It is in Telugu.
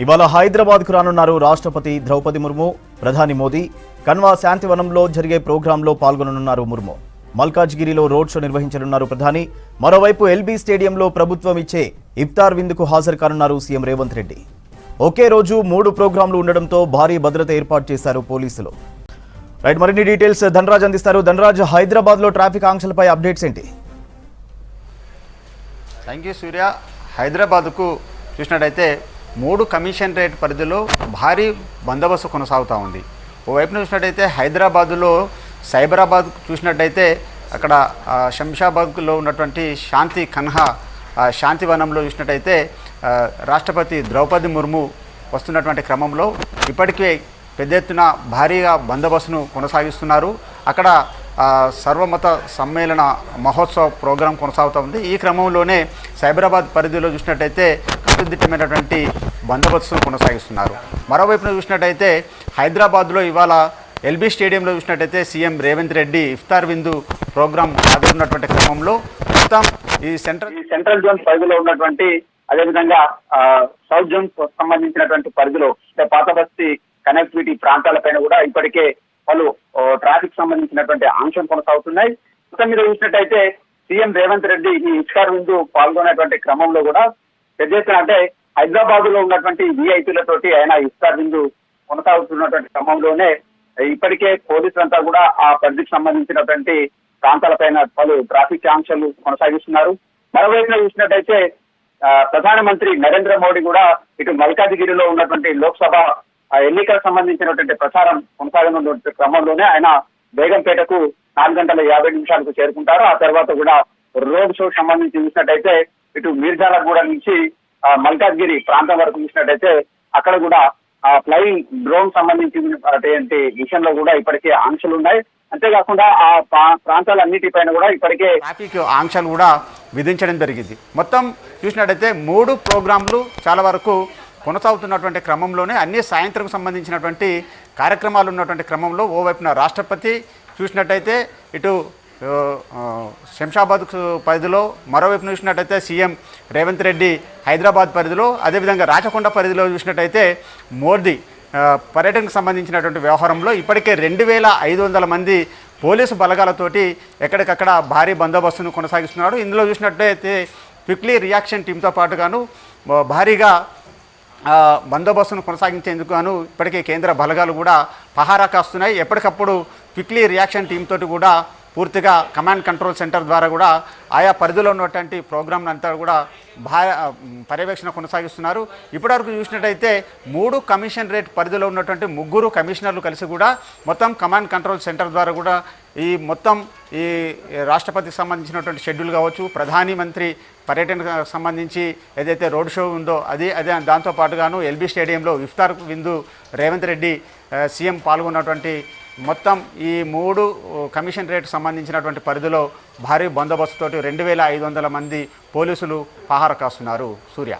ఇవాళ హైదరాబాద్కు రానున్నారు రాష్ట్రపతి ద్రౌపది ముర్ము ప్రధాని మోదీ. కన్వా శాంతివనంలో జరిగే ప్రోగ్రాంలో పాల్గొననున్నారు ముర్ము. మల్కాజ్గిరిలో రోడ్ షో నిర్వహించనున్నారు ప్రధాని. మరోవైపు ఎల్బీ స్టేడియంలో ప్రభుత్వం ఇచ్చే ఇఫ్తార్ విందుకు హాజరు కానున్నారు సీఎం రేవంత్ రెడ్డి. ఒకే రోజు మూడు ప్రోగ్రాంలు ఉండడంతో భారీ భద్రత ఏర్పాటు చేశారు పోలీసులు. రైట్ మరిన్ని డీటెయిల్స్ ధనరాజ్ అందిస్తారు. ధనరాజ్ హైదరాబాద్లో ట్రాఫిక్ ఆంక్షలపై అప్డేట్స్ ఏంటి? Thank you Surya. హైదరాబాద్కు చూసినట్టయితే మూడు కమిషన్ రేట్ పరిధిలో భారీ బందోబస్తు కొనసాగుతూ ఉంది. ఓవైపు చూసినట్టయితే హైదరాబాదులో సైబరాబాద్ చూసినట్టయితే అక్కడ శంషాబాద్లో ఉన్నటువంటి శాంతి కన్హా శాంతివనంలో చూసినట్టయితే రాష్ట్రపతి ద్రౌపది ముర్ము వస్తున్నటువంటి క్రమంలో ఇప్పటికే పెద్ద ఎత్తున భారీగా బందోబస్తును కొనసాగిస్తున్నారు. అక్కడ సర్వమత సమ్మేళన మహోత్సవ ప్రోగ్రాం కొనసాగుతూ ఉంది. ఈ క్రమంలోనే సైబరాబాద్ పరిధిలో చూసినట్టయితే కట్టుదిట్టమైనటువంటి బందోబస్తును కొనసాగిస్తున్నారు. మరోవైపున చూసినట్టయితే హైదరాబాద్లో ఇవాళ ఎల్బీ స్టేడియంలో చూసినట్టయితే సీఎం రేవంత్ రెడ్డి ఇఫ్తార్ విందు ప్రోగ్రాం హాజరున్నటువంటి క్రమంలో మొత్తం ఈ సెంట్రల్ ఈ సెంట్రల్ జోన్ పరిధిలో ఉన్నటువంటి అదేవిధంగా ఆ, సౌత్ జోన్ సంబంధించినటువంటి పరిధిలో పాత బస్తీ కనెక్టివిటీ ప్రాంతాలపైన కూడా ఇప్పటికే పలు ట్రాఫిక్ సంబంధించినటువంటి అంశం కొనసాగుతున్నాయి. మొత్తం మీద చూసినట్టయితే సీఎం రేవంత్ రెడ్డి ఈ ఇస్కార్ విందు పాల్గొనేటువంటి క్రమంలో కూడా పెద్ద ఎత్తున అంటే హైదరాబాద్లో ఉన్నటువంటి విఐపీలతోటి ఆయన ఇఫ్తార్ బిందు కొనసాగుతున్నటువంటి క్రమంలోనే ఇప్పటికే పోలీసులంతా కూడా ఆ పరిధికి సంబంధించినటువంటి ప్రాంతాలపైన పలు ట్రాఫిక్ ఆంక్షలు కొనసాగిస్తున్నారు. మరోవైపున చూసినట్టయితే ఆ, ప్రధానమంత్రి నరేంద్ర మోడీ కూడా ఇటు మల్కాజిగిరిలో ఉన్నటువంటి లోక్సభ ఎన్నికలకు సంబంధించినటువంటి ప్రచారం కొనసాగనున్న క్రమంలోనే ఆయన బేగంపేటకు నాలుగు గంటల యాభై నిమిషాలకు చేరుకుంటారు. ఆ తర్వాత కూడా రోడ్ షో సంబంధించి చూసినట్టయితే ఇటు మీర్జాలగూడ నుంచి మల్కాజ్గిరి ప్రాంతం వరకు చూసినట్టయితే అక్కడ కూడా ఆ ఫ్లయింగ్ డ్రోన్ సంబంధించినటువంటి విషయంలో కూడా ఇప్పటికే ఆంక్షలు ఉన్నాయి. అంతేకాకుండా ఆ ప్రా- ప్రాంతాలన్నిటిపైన కూడా ఇప్పటికే ట్రాఫిక్ ఆంక్షలు కూడా విధించడం జరిగింది. మొత్తం చూసినట్టయితే మూడు ప్రోగ్రాంలు చాలా వరకు కొనసాగుతున్నటువంటి క్రమంలోనే అన్ని సాయంత్రం సంబంధించినటువంటి కార్యక్రమాలు ఉన్నటువంటి క్రమంలో ఓవైపున రాష్ట్రపతి చూసినట్టయితే ఇటు శంషాబాద్ పరిధిలో మరోవైపు చూసినట్టయితే సీఎం రేవంత్ రెడ్డి హైదరాబాద్ పరిధిలో అదేవిధంగా రాచకొండ పరిధిలో చూసినట్టయితే మోదీ పర్యటనకు సంబంధించినటువంటి వ్యవహారంలో ఇప్పటికే రెండు వేల ఐదు వందల మంది పోలీసు బలగాలతోటి ఎక్కడికక్కడ భారీ బందోబస్తును కొనసాగిస్తున్నాడు ఇందులో చూసినట్టయితే క్విక్లీ రియాక్షన్ టీంతో పాటుగాను భారీగా బందోబస్తును కొనసాగించేందుకు గాను ఇప్పటికే కేంద్ర బలగాలు కూడా పహారా కాస్తున్నాయి. ఎప్పటికప్పుడు క్విక్లీ రియాక్షన్ టీంతో కూడా పూర్తిగా కమాండ్ కంట్రోల్ సెంటర్ ద్వారా కూడా ఆయా పరిధిలో ఉన్నటువంటి ప్రోగ్రామ్ అంతా కూడా భా పర్యవేక్షణ కొనసాగిస్తున్నారు. ఇప్పటివరకు చూసినట్టయితే మూడు కమిషన్ రేట్ పరిధిలో ఉన్నటువంటి ముగ్గురు కమిషనర్లు కలిసి కూడా మొత్తం కమాండ్ కంట్రోల్ సెంటర్ ద్వారా కూడా ఈ మొత్తం ఈ రాష్ట్రపతికి సంబంధించినటువంటి షెడ్యూల్ కావచ్చు ప్రధాని మంత్రి పర్యటనకు సంబంధించి ఏదైతే రోడ్ షో ఉందో అది అదే దాంతో పాటుగాను ఎల్బీ స్టేడియంలో ఇఫ్తార్ విందు రేవంత్ రెడ్డి సీఎం పాల్గొన్నటువంటి మొత్తం ఈ మూడు కమిషన్ రేటు సంబంధించినటువంటి పరిధిలో భారీ బందోబస్తుతోటి రెండు వేల ఐదు వందల మంది పోలీసులు పహార కాస్తున్నారు. సూర్య.